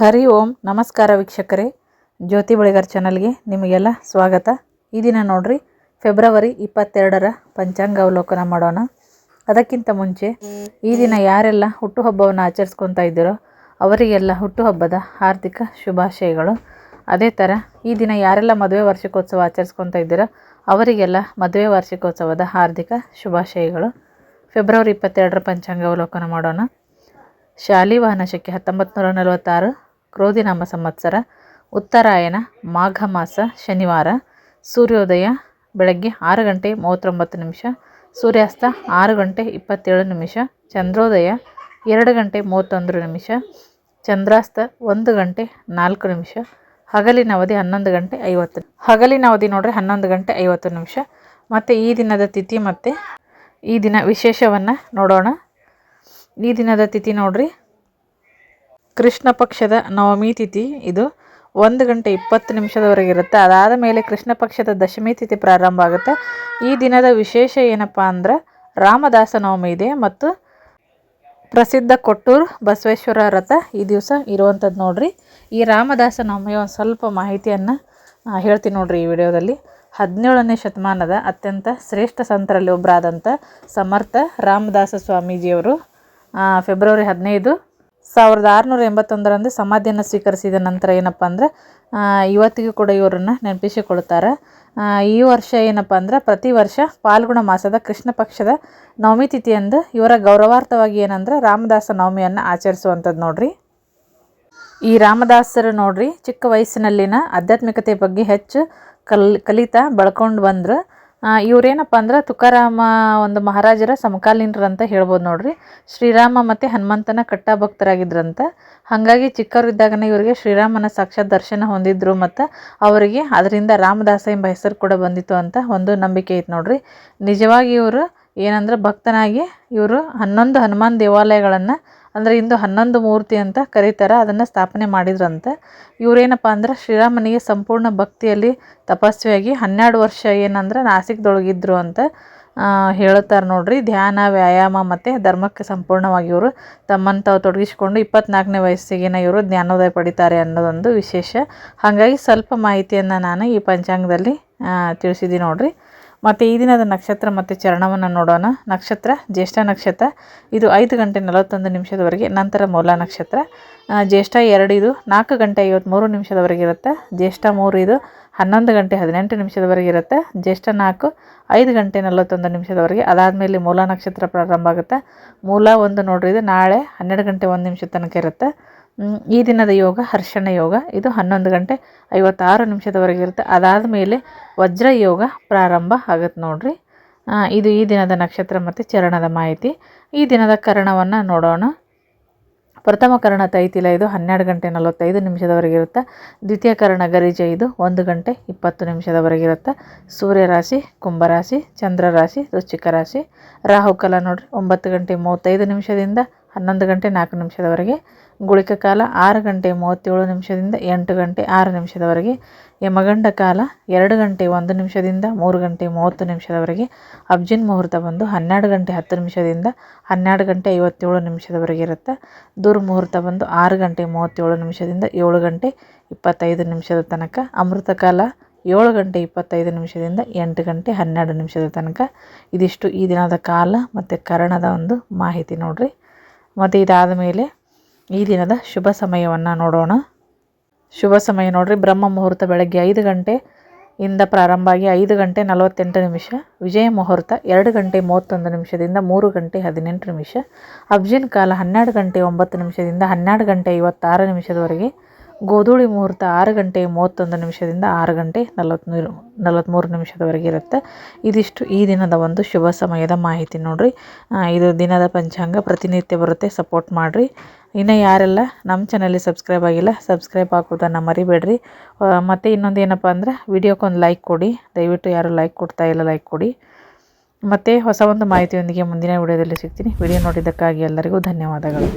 ಹರಿ ಓಂ, ನಮಸ್ಕಾರ ವೀಕ್ಷಕರೇ. ಜ್ಯೋತಿ ಬಳಿಗಾರ್ ಚಾನಲ್ಗೆ ನಿಮಗೆಲ್ಲ ಸ್ವಾಗತ. ಈ ದಿನ ನೋಡ್ರಿ, ಫೆಬ್ರವರಿ ಇಪ್ಪತ್ತೆರಡರ ಪಂಚಾಂಗ ಅವಲೋಕನ ಮಾಡೋಣ. ಅದಕ್ಕಿಂತ ಮುಂಚೆ, ಈ ದಿನ ಯಾರೆಲ್ಲ ಹುಟ್ಟುಹಬ್ಬವನ್ನು ಆಚರಿಸ್ಕೊತಾ ಇದ್ದೀರೋ, ಅವರಿಗೆಲ್ಲ ಹುಟ್ಟುಹಬ್ಬದ ಹಾರ್ದಿಕ ಶುಭಾಶಯಗಳು. ಅದೇ ಥರ, ಈ ದಿನ ಯಾರೆಲ್ಲ ಮದುವೆ ವಾರ್ಷಿಕೋತ್ಸವ ಆಚರಿಸ್ಕೊತಾ ಇದ್ದೀರೋ, ಅವರಿಗೆಲ್ಲ ಮದುವೆ ವಾರ್ಷಿಕೋತ್ಸವದ ಹಾರ್ದಿಕ ಶುಭಾಶಯಗಳು. ಫೆಬ್ರವರಿ ಇಪ್ಪತ್ತೆರಡರ ಪಂಚಾಂಗ ಅವಲೋಕನ ಮಾಡೋಣ. ಶಾಲಿವಾಹನ ಶಕೆ ಹತ್ತೊಂಬತ್ತು ನೂರ ನಲವತ್ತಾರು ಕ್ರೋಧಿನಾಮ ಸಂವತ್ಸರ, ಉತ್ತರಾಯಣ ಮಾಘ ಮಾಸ ಶನಿವಾರ, ಸೂರ್ಯೋದಯ, ಬೆಳಗ್ಗೆ ಆರು ಗಂಟೆ ಮೂವತ್ತೊಂಬತ್ತು ನಿಮಿಷ, ಸೂರ್ಯಾಸ್ತ ಆರು ಗಂಟೆ ಇಪ್ಪತ್ತೇಳು ನಿಮಿಷ, ಚಂದ್ರೋದಯ ಎರಡು ಗಂಟೆ ಮೂವತ್ತೊಂದು ನಿಮಿಷ, ಚಂದ್ರಾಸ್ತ ಒಂದು ಗಂಟೆ ನಾಲ್ಕು ನಿಮಿಷ, ಹಗಲಿನ ಅವಧಿ ಹನ್ನೊಂದು ಗಂಟೆ ಐವತ್ತು ಹಗಲಿನ ಅವಧಿ ನೋಡ್ರಿ ಹನ್ನೊಂದು ಗಂಟೆ ಐವತ್ತು ನಿಮಿಷ. ಮತ್ತು ಈ ದಿನದ ತಿಥಿ ಮತ್ತು ಈ ದಿನ ವಿಶೇಷವನ್ನು ನೋಡೋಣ. ಈ ದಿನದ ತಿಥಿ ನೋಡ್ರಿ. ಕೃಷ್ಣ ಪಕ್ಷದ ನವಮಿ ತಿಥಿ ಇದು ಒಂದು ಗಂಟೆ ಇಪ್ಪತ್ತು ನಿಮಿಷದವರೆಗೆ ಇರುತ್ತೆ. ಅದಾದ ಮೇಲೆ ಕೃಷ್ಣ ಪಕ್ಷದ ದಶಮಿ ತಿಥಿ ಪ್ರಾರಂಭ ಆಗುತ್ತೆ. ಈ ದಿನದ ವಿಶೇಷ ಏನಪ್ಪ ಅಂದ್ರೆ ರಾಮದಾಸ ನವಮಿ ಇದೆ ಮತ್ತು ಪ್ರಸಿದ್ಧ ಕೊಟ್ಟೂರು ಬಸವೇಶ್ವರ ರಥ ಈ ದಿವಸ ಇರುವಂಥದ್ದು ನೋಡ್ರಿ. ಈ ರಾಮದಾಸ ನವಮಿಯ ಒಂದು ಸ್ವಲ್ಪ ಮಾಹಿತಿಯನ್ನು ಹೇಳ್ತೀನಿ ನೋಡ್ರಿ ಈ ವಿಡಿಯೋದಲ್ಲಿ. ಹದಿನೇಳನೇ ಶತಮಾನದ ಅತ್ಯಂತ ಶ್ರೇಷ್ಠ ಸಂತರಲ್ಲಿ ಒಬ್ಬರಾದಂಥ ಸಮರ್ಥ ರಾಮದಾಸ ಸ್ವಾಮೀಜಿಯವರು ಫೆಬ್ರವರಿ ಹದಿನೈದು ಸಾವಿರದ ಆರುನೂರ ಎಂಬತ್ತೊಂದರಂದು ಸಮಾಧಿಯನ್ನು ಸ್ವೀಕರಿಸಿದ ನಂತರ ಏನಪ್ಪ ಅಂದ್ರೆ ಇವತ್ತಿಗೂ ಕೂಡ ಇವರನ್ನು ನೆನಪಿಸಿಕೊಳ್ತಾರೆ. ಈ ವರ್ಷ ಏನಪ್ಪ ಅಂದ್ರೆ, ಪ್ರತಿ ವರ್ಷ ಪಾಲ್ಗುಣ ಮಾಸದ ಕೃಷ್ಣ ಪಕ್ಷದ ನವಮಿ ತಿಥಿಯಂದು ಇವರ ಗೌರವಾರ್ಥವಾಗಿ ಏನಂದ್ರೆ, ರಾಮದಾಸ ನವಮಿಯನ್ನು ಆಚರಿಸುವಂಥದ್ದು ನೋಡ್ರಿ. ಈ ರಾಮದಾಸರು ನೋಡ್ರಿ, ಚಿಕ್ಕ ವಯಸ್ಸಿನಲ್ಲಿನ ಆಧ್ಯಾತ್ಮಿಕತೆ ಬಗ್ಗೆ ಹೆಚ್ಚು ಕಲ್, ಕಲಿತಾ, ಬೆಳ್ಕೊಂಡು ಬಂದ್ರು. ಇವ್ರೇನಪ್ಪ ಅಂದ್ರೆ ತುಕಾರಾಮ ಒಂದು ಮಹಾರಾಜರ ಸಮಕಾಲೀನರಂತ ಹೇಳ್ಬೋದು ನೋಡ್ರಿ. ಶ್ರೀರಾಮ ಮತ್ತು ಹನುಮಂತನ ಕಟ್ಟ ಭಕ್ತರಾಗಿದ್ರಂತೆ ಹಾಗಾಗಿ ಚಿಕ್ಕವರಿದ್ದಾಗನೇ ಇವರಿಗೆ ಶ್ರೀರಾಮನ ಸಾಕ್ಷಾತ್ ದರ್ಶನ ಹೊಂದಿದ್ರು ಮತ್ತು ಅವರಿಗೆ ಅದರಿಂದ ರಾಮದಾಸ ಎಂಬ ಹೆಸರು ಕೂಡ ಬಂದಿತ್ತು ಅಂತ ಒಂದು ನಂಬಿಕೆ ಐತೆ ನೋಡ್ರಿ. ನಿಜವಾಗಿ ಇವರು ಏನಂದ್ರೆ ಭಕ್ತನಾಗಿ ಇವರು ಹನ್ನೊಂದು ಹನುಮಾನ್ ದೇವಾಲಯಗಳನ್ನು ಅಂದರೆ ಇಂದು ಹನ್ನೊಂದು ಮೂರ್ತಿ ಅಂತ ಕರೀತಾರೆ, ಅದನ್ನು ಸ್ಥಾಪನೆ ಮಾಡಿದ್ರಂತೆ. ಇವರೇನಪ್ಪ ಅಂದ್ರೆ ಶ್ರೀರಾಮನಿಗೆ ಸಂಪೂರ್ಣ ಭಕ್ತಿಯಲ್ಲಿ ತಪಸ್ವಿಯಾಗಿ ಹನ್ನೆರಡು ವರ್ಷ ಏನಂದ್ರೆ ನಾಸಿಕ್ದೊಳಗಿದ್ರು ಅಂತ ಹೇಳುತ್ತಾರೆ ನೋಡ್ರಿ. ಧ್ಯಾನ, ವ್ಯಾಯಾಮ ಮತ್ತು ಧರ್ಮಕ್ಕೆ ಸಂಪೂರ್ಣವಾಗಿ ಇವರು ತಮ್ಮನ್ನು ತಾವು ತೊಡಗಿಸಿಕೊಂಡು ಇಪ್ಪತ್ನಾಲ್ಕನೇ ವಯಸ್ಸಿಗಿನ ಇವರು ಜ್ಞಾನೋದಯ ಪಡಿತಾರೆ ಅನ್ನೋದೊಂದು ವಿಶೇಷ. ಹಾಗಾಗಿ ಸ್ವಲ್ಪ ಮಾಹಿತಿಯನ್ನು ನಾನು ಈ ಪಂಚಾಂಗದಲ್ಲಿ ತಿಳಿಸಿದ್ದೀನಿ ನೋಡ್ರಿ. ಮತ್ತು ಈ ದಿನದ ನಕ್ಷತ್ರ ಮತ್ತು ಚರಣವನ್ನು ನೋಡೋಣ. ನಕ್ಷತ್ರ, ಜ್ಯೇಷ್ಠ ನಕ್ಷತ್ರ, ಇದು ಐದು ಗಂಟೆ ನಲವತ್ತೊಂದು ನಿಮಿಷದವರೆಗೆ, ನಂತರ ಮೂಲ ನಕ್ಷತ್ರ. ಜ್ಯೇಷ್ಠ ಎರಡು ಇದು, ನಾಲ್ಕು ಗಂಟೆ ಐವತ್ತ್ಮೂರು ನಿಮಿಷದವರೆಗೆ ಇರುತ್ತೆ. ಜ್ಯೇಷ್ಠ ಮೂರು ಇದು, ಹನ್ನೊಂದು ಗಂಟೆ ಹದಿನೆಂಟು ನಿಮಿಷದವರೆಗೆ ಇರುತ್ತೆ. ಜ್ಯೇಷ್ಠ ನಾಲ್ಕು, ಐದು ಗಂಟೆ ನಲವತ್ತೊಂದು ನಿಮಿಷದವರೆಗೆ, ಅದಾದಮೇಲೆ ಮೂಲ ನಕ್ಷತ್ರ ಪ್ರಾರಂಭ ಆಗುತ್ತೆ. ಮೂಲ ಒಂದು ನೋಡ್ರಿ ಇದು ನಾಳೆ ಹನ್ನೆರಡು ಗಂಟೆ ಒಂದು ನಿಮಿಷದ ತನಕ ಇರುತ್ತೆ. ಈ ದಿನದ ಯೋಗ, ಹರ್ಷಣ ಯೋಗ, ಇದು ಹನ್ನೊಂದು ಗಂಟೆ ಐವತ್ತಾರು ನಿಮಿಷದವರೆಗೆ ಇರುತ್ತೆ. ಅದಾದ ಮೇಲೆ ವಜ್ರ ಯೋಗ ಪ್ರಾರಂಭ ಆಗುತ್ತೆ ನೋಡಿರಿ. ಇದು ಈ ದಿನದ ನಕ್ಷತ್ರ ಮತ್ತು ಚರಣದ ಮಾಹಿತಿ. ಈ ದಿನದ ಕರಣವನ್ನು ನೋಡೋಣ. ಪ್ರಥಮ ಕರ್ಣ ತೈತಿಲ, ಇದು ಹನ್ನೆರಡು ಗಂಟೆ ನಲವತ್ತೈದು ನಿಮಿಷದವರೆಗೆ ಇರುತ್ತೆ. ದ್ವಿತೀಯ ಕರ್ಣ ಗರಿಜ, ಇದು ಒಂದು ಗಂಟೆ ಇಪ್ಪತ್ತು ನಿಮಿಷದವರೆಗೆ ಇರುತ್ತೆ. ಸೂರ್ಯ ರಾಶಿ ಕುಂಭರಾಶಿ ಚಂದ್ರ ರಾಶಿ, ವೃಶ್ಚಿಕ ರಾಶಿ. ರಾಹುಕಾಲ ನೋಡಿರಿ, ಒಂಬತ್ತು ಗಂಟೆ ಮೂವತ್ತೈದು ನಿಮಿಷದಿಂದ ಹನ್ನೊಂದು ಗಂಟೆ ನಾಲ್ಕು ನಿಮಿಷದವರೆಗೆ, ಗುಳಿಕ ಕಾಲ ಆರು ಗಂಟೆ ಮೂವತ್ತೇಳು ನಿಮಿಷದಿಂದ ಎಂಟು ಗಂಟೆ ಆರು ನಿಮಿಷದವರೆಗೆ, ಯಮಗಂಡ ಕಾಲ ಎರಡು ಗಂಟೆ ಒಂದು ನಿಮಿಷದಿಂದ ಮೂರು ಗಂಟೆ ಮೂವತ್ತು ನಿಮಿಷದವರೆಗೆ, ಅಬ್ಜಿನ್ ಮುಹೂರ್ತ ಬಂದು ಹನ್ನೆರಡು ಗಂಟೆ ಹತ್ತು ನಿಮಿಷದಿಂದ ಹನ್ನೆರಡು ಗಂಟೆ ಐವತ್ತೇಳು ನಿಮಿಷದವರೆಗೆ ಇರುತ್ತೆ. ದುರ್ಮುಹೂರ್ತ ಬಂದು ಆರು ಗಂಟೆ ಮೂವತ್ತೇಳು ನಿಮಿಷದಿಂದ ಏಳು ಗಂಟೆ ಇಪ್ಪತ್ತೈದು ನಿಮಿಷದ ತನಕ, ಅಮೃತ ಕಾಲ ಏಳು ಗಂಟೆ ಇಪ್ಪತ್ತೈದು ನಿಮಿಷದಿಂದ ಎಂಟು ಗಂಟೆ ಹನ್ನೆರಡು ನಿಮಿಷದ ತನಕ. ಇದಿಷ್ಟು ಈ ದಿನದ ಕಾಲ ಮತ್ತು ಕರಣದ ಒಂದು ಮಾಹಿತಿ ನೋಡ್ರಿ. ಮತ್ತು ಇದಾದ ಮೇಲೆ ಈ ದಿನದ ಶುಭ ಸಮಯವನ್ನು ನೋಡೋಣ. ಶುಭ ಸಮಯ ನೋಡ್ರಿ, ಬ್ರಹ್ಮ ಮುಹೂರ್ತ ಬೆಳಗ್ಗೆ ಐದು ಗಂಟೆ ಇಂದ ಪ್ರಾರಂಭ ಆಗಿ ಐದು ಗಂಟೆ ನಲವತ್ತೆಂಟು ನಿಮಿಷ, ವಿಜಯ ಮುಹೂರ್ತ ಎರಡು ಗಂಟೆ ಮೂವತ್ತೊಂದು ನಿಮಿಷದಿಂದ ಮೂರು ಗಂಟೆ ಹದಿನೆಂಟು ನಿಮಿಷ ಅಬ್ಜಿನ್ ಕಾಲ ಹನ್ನೆರಡು ಗಂಟೆ ಒಂಬತ್ತು ನಿಮಿಷದಿಂದ ಹನ್ನೆರಡು ಗಂಟೆ ಐವತ್ತಾರು ನಿಮಿಷದವರೆಗೆ ಗೋಧೂಳಿ ಮುಹೂರ್ತ ಆರು ಗಂಟೆ ಮೂವತ್ತೊಂದು ನಿಮಿಷದಿಂದ ಆರು ಗಂಟೆ ನಲವತ್ತ್ಮೂರು ನಲವತ್ತ್ಮೂರು ನಿಮಿಷದವರೆಗೆ ಇರುತ್ತೆ. ಇದಿಷ್ಟು ಈ ದಿನದ ಒಂದು ಶುಭ ಸಮಯದ ಮಾಹಿತಿ ನೋಡಿರಿ. ಇದು ದಿನದ ಪಂಚಾಂಗ. ಪ್ರತಿನಿತ್ಯ ಬರುತ್ತೆ. ಸಪೋರ್ಟ್ ಮಾಡಿರಿ. ಇನ್ನು ಯಾರೆಲ್ಲ ನಮ್ಮ ಚಾನಲ್ಲಿ ಸಬ್ಸ್ಕ್ರೈಬ್ ಆಗಿಲ್ಲ, ಸಬ್ಸ್ಕ್ರೈಬ್ ಹಾಕೋದನ್ನು ಮರಿಬೇಡ್ರಿ. ಮತ್ತು ಇನ್ನೊಂದು ಏನಪ್ಪ ಅಂದ್ರೆ ವಿಡಿಯೋಕ್ಕೊಂದು ಲೈಕ್ ಕೊಡಿ. ದಯವಿಟ್ಟು ಯಾರು ಲೈಕ್ ಕೊಡ್ತಾ ಇಲ್ಲ, ಲೈಕ್ ಕೊಡಿ. ಮತ್ತು ಹೊಸ ಒಂದು ಮಾಹಿತಿಯೊಂದಿಗೆ ಮುಂದಿನ ವಿಡಿಯೋದಲ್ಲಿ ಸಿಗ್ತೀನಿ. ವಿಡಿಯೋ ನೋಡಿದ್ದಕ್ಕಾಗಿ ಎಲ್ಲರಿಗೂ ಧನ್ಯವಾದಗಳು.